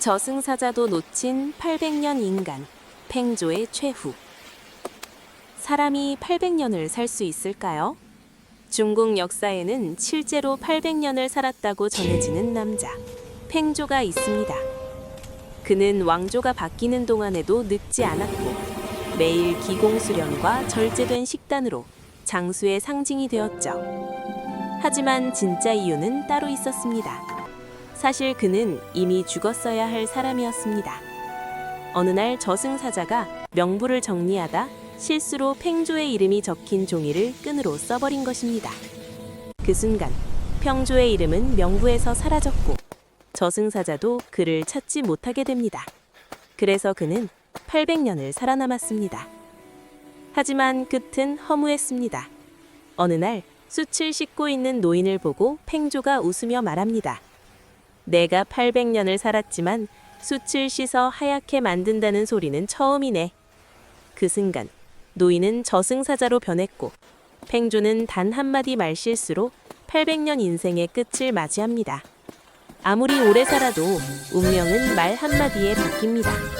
저승사자도 놓친 800년 인간, 팽조의 최후. 사람이 800년을 살 수 있을까요? 중국 역사에는 실제로 800년을 살았다고 전해지는 남자, 팽조가 있습니다. 그는 왕조가 바뀌는 동안에도 늙지 않았고 매일 기공수련과 절제된 식단으로 장수의 상징이 되었죠. 하지만 진짜 이유는 따로 있었습니다. 사실 그는 이미 죽었어야 할 사람이었습니다. 어느 날 저승사자가 명부를 정리하다 실수로 팽조의 이름이 적힌 종이를 끈으로 써버린 것입니다. 그 순간 평조의 이름은 명부에서 사라졌고 저승사자도 그를 찾지 못하게 됩니다. 그래서 그는 800년을 살아남았습니다. 하지만 끝은 허무했습니다. 어느 날 숯을 씻고 있는 노인을 보고 팽조가 웃으며 말합니다. 내가 800년을 살았지만 숯을 씻어 하얗게 만든다는 소리는 처음이네. 그 순간 노인은 저승사자로 변했고 팽조는 단 한마디 말실수로 800년 인생의 끝을 맞이합니다. 아무리 오래 살아도 운명은 말 한마디에 바뀝니다.